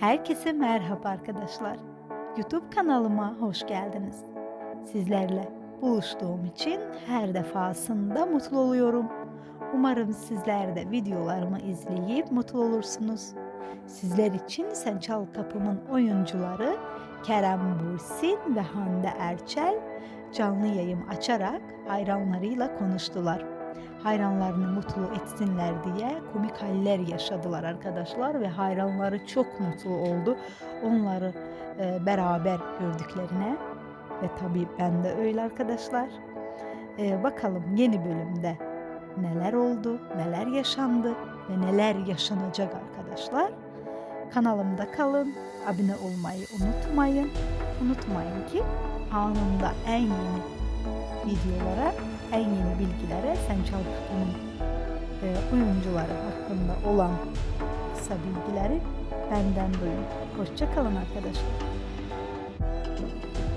Herkese merhaba arkadaşlar. YouTube kanalıma hoş geldiniz. Sizlerle buluştuğum için her defasında mutlu oluyorum. Umarım sizler de videolarımı izleyip mutlu olursunuz. Sizler için Sen Çal Kapımın oyuncuları Kerem Bursin ve Hande Erçel canlı yayın açarak hayranlarıyla konuştular. Hayranlarını mutlu etsinler diye komik haller yaşadılar arkadaşlar ve hayranları çok mutlu oldu. Onları e, beraber gördüklerine ve tabii ben de öyle arkadaşlar. E, bakalım yeni bölümde neler oldu, neler yaşandı ve neler yaşanacak arkadaşlar. Kanalımda kalın, abone olmayı unutmayın. Unutmayın ki anında en yeni videolara, en yeni bilgilere Sen Çal Kapı'nın e, oyuncuları hakkında olan kısa bilgileri benden duyun. Hoşça kalın arkadaşlar.